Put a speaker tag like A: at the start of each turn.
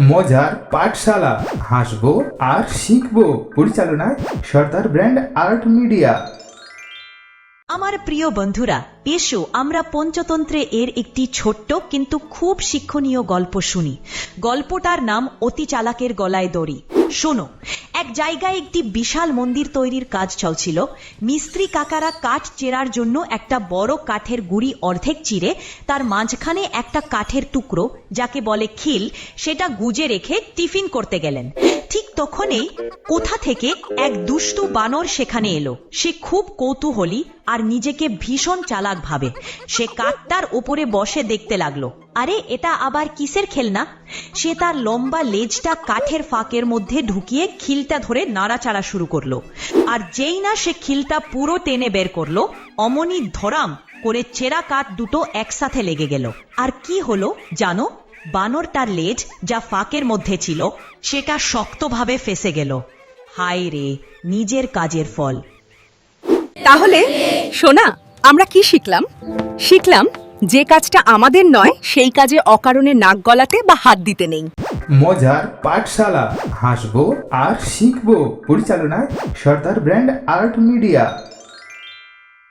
A: মজার পাঠশালা, হাসবো আর শিখব পরিচালনায় সর্দার ব্র্যান্ড আর্ট মিডিয়া।
B: আমার প্রিয় বন্ধুরা, এসো আমরা পঞ্চতন্ত্রে এর একটি ছোট্ট কিন্তু খুব শিক্ষণীয় গল্প শুনি। গল্পটার নাম অতি চালাকের গলায় দড়ি। শোনো, এক জায়গায় একটি বিশাল মন্দির তৈরির কাজ চলছিল। মিস্ত্রি কাকারা কাঠ চেরার জন্য একটা বড় কাঠের গুড়ি অর্ধেক চিরে, তার মাঝখানে একটা কাঠের টুকরো, যাকে বলে খিল, সেটা গুজে রেখে টিফিন করতে গেলেন। ঠিক তখনই কোথা থেকে এক দুষ্টু বানর সেখানে এলো। সে খুব কৌতূহলী আর নিজেকে ভীষণ চালাক ভাবে। সে কাঠটার ওপরে বসে দেখতে লাগল। আরে, এটা আবার কিসের খেলনা? সে তার লম্বা লেজটা কাঠের ফাঁকের মধ্যে ঢুকিয়ে খিলটা ধরে নাড়াচাড়া শুরু করল। আর যেই না সে খিলটা পুরো টেনে বের করল, অমনি ধরাম করে চেরা কাঠ দুটো একসাথে লেগে গেল। আর কি হলো জানো? বানরটার লেজ যা ফাঁকের মধ্যে ছিল, সেটা শক্তভাবে ফেসে গেল। হায় রে, নিজের কাজের ফল।
C: তাহলে, সোনা, আমরা কি শিখলাম? শিখলাম যে কাজটা আমাদের নয়, সেই কাজে অকারণে নাক গলাতে বা হাত দিতে নেই।
A: মজার পাঠশালা, হাসবো আর শিখব। পরিচালনায় সর্দার ব্র্যান্ড আর্ট মিডিয়া।